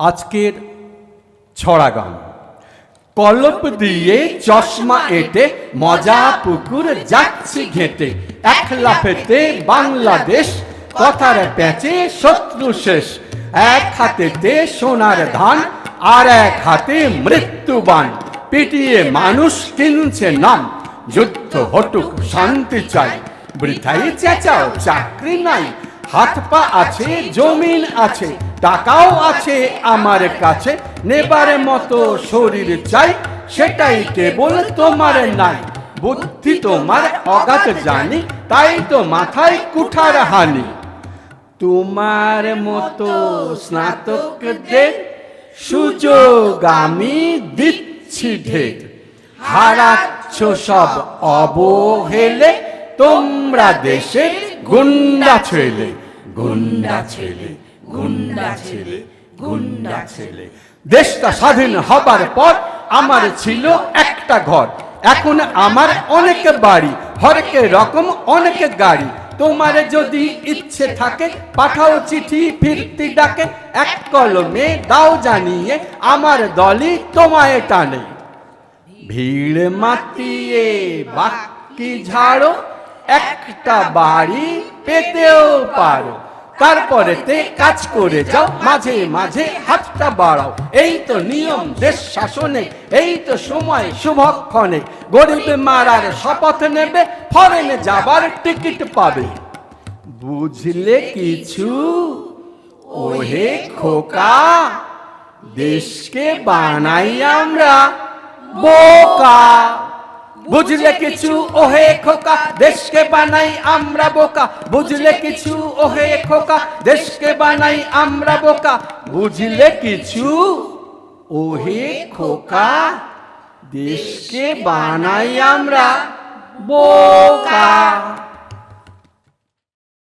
আজকের ছড়া গান কলপ দিয়ে চশমা এটে মজা পুকুর যাচ্ছি ঘেঁটে। এক লাফেতে বাংলাদেশ, কথার প্যাচে শত্রু শেষ। এক হাতে হাতেতে সোনার ধান, আর এক হাতে মৃত্যুবান পিটিয়ে মানুষ কিনছে নাম, যুদ্ধ হটুক শান্তি চাই। বৃথাই চেঁচাও চাকরি নাই, হাত পা আছে, জমিন আছে। টাকাও আছে আমার কাছে, নেবার মতো শরীর চাই, সেটাই কেবল তোমার নাই। বুদ্ধি তোমার, অগাধ জানি, তাই তো মাথায় কুঠার হানি। তোমার মতো স্নাতকদের সুযোগ আমি দিচ্ছি ঢের হারাচ্ছ সব অবহেলে, তোমরা দেশের গুন্ডা ছেলে গুন্ডা ছেলে। গুন্ডা ছেলে গুন্ডা ছেলে। দেশটা স্বাধীন হবার পর আমার ছিল একটা ঘর। এখন আমার অনেক বাড়ি হরেক রকম অনেক গাড়ি। তোমার যদি ইচ্ছে থাকে পাঠাও চিঠি ফিরতি ডাকে এক কলমে দাও জানিয়ে আমার দলই তোমায় টানে। ভিড় মাতিয়ে বাকি ঝাড়ো একটা বাড়ি পেতেও পারো। তারপরেতে কাজ করে যাও, মাঝে মাঝে হাতটা বাড়াও। এই তো নিয়ম দেশ শাসনে, এই তো সময় শুভক্ষণে। গরিব মারার শপথ নেবে, ফরেনে যাবার টিকিট পাবে। বুঝলে কিছু? ওহে খোকা, দেশকে বানাই আমরা বোকা। বুঝলে কিছু ওহে খোকা দেশকে বানাই আমরা বোকা। বুঝলে কিছু ওহে খোকা দেশকে বানাই আমরা বোকা। বুঝলে কিছু ওহে খোকা দেশকে বানাই আমরা বোকা।